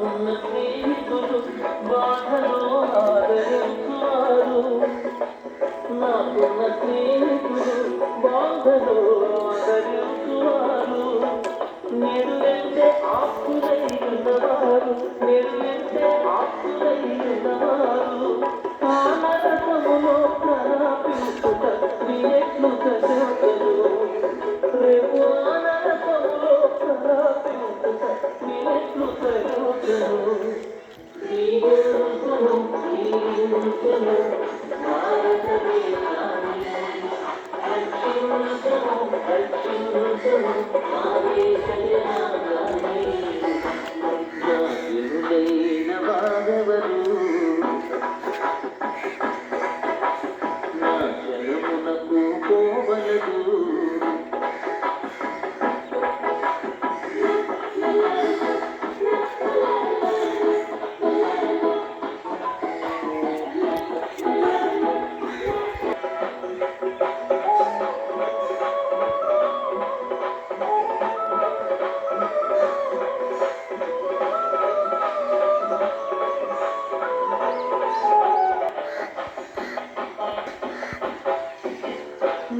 অন্য প্রেম বাধা Thank you.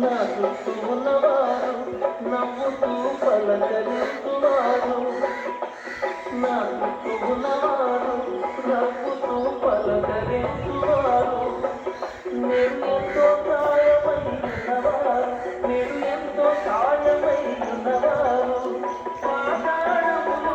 నా చుట్టూ ఉన్నవారు నవ్వుతూ పలకరిస్తున్నారు నా చుట్టూ ఉన్నవారు నవ్వుతూ పలకరిస్తున్నారు నేను ఎంతో సాయమై ఉన్నవారు నేను ఎంతో సాయమై ఉన్నవారు పాతాళములో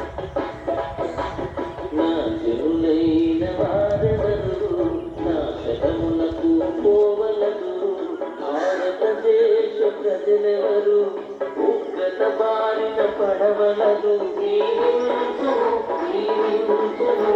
ప్రజలెవరు ఉగ్గత బారిన పడవలదు జీవించుము, జీవించుము,